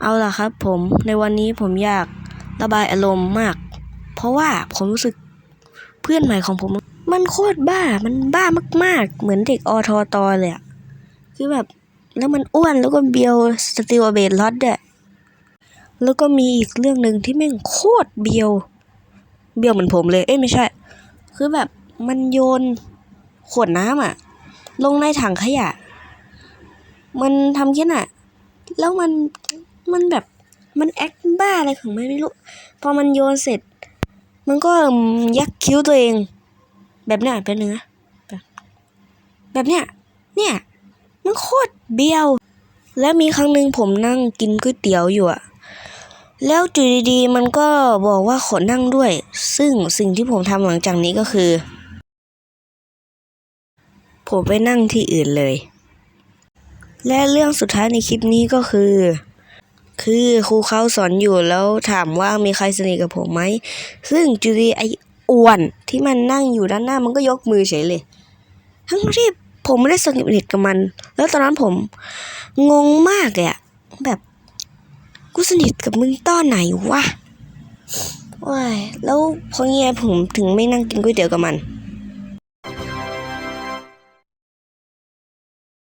เอาล่ะครับผมในวันนี้ผมอยากระบายอารมณ์มาก เพราะว่าผมรู้สึกเพื่อนใหม่ของผม มันโคตรบ้ามันบ้ามาก ๆ เหมือนเด็กอทอตอเลยอะคือแบบแล้วมันอ้วนแล้วก็เบียวสติวเบตลอดด้วยแล้วก็มีอีกเรื่องหนึ่งที่แม่งโคตรเบียว เบียวเหมือนผมเลย เอ้ยไม่ใช่ คือแบบมันโยนขวดน้ำอะลงในถังขยะ มันทำแค่น่ะ แล้วมัน มันแบบมันแอคบ้าอะไรของมันไม่รู้ พอมันโยนเสร็จ มันก็ยักคิ้วตัวเอง แบบเนี้ยเป็นเนื้อแบบแบบเนี้ยเนี่ย มันโคตรเบี้ยว แล้วมีครั้งหนึ่งผมนั่งกินก๋วยเตี๋ยวอยู่อะแล้วจู่ดีๆมันก็บอกว่าขอนั่งด้วย ซึ่งสิ่งที่ผมทำหลังจากนี้ก็คือ ผมไปนั่งที่อื่นเลย และเรื่องสุดท้ายในคลิปนี้ก็คือ คือครูเขาสอนอยู่แล้วถามว่ามีใครสนิทกับผมไหม ซึ่งจูดีไออ้วนที่มันนั่งอยู่ด้านหน้ามันก็ยกมือเฉยเลย ทั้งที่ผมไม่ได้สนิทกับมัน แล้วตอนนั้นผมงงมากเลยอะแบบกูสนิทกับมึงตอนไหนวะว้ายแล้วเพราะเงี้ยผมถึงไม่นั่งกินก๋วยเตี๋ยวกับมัน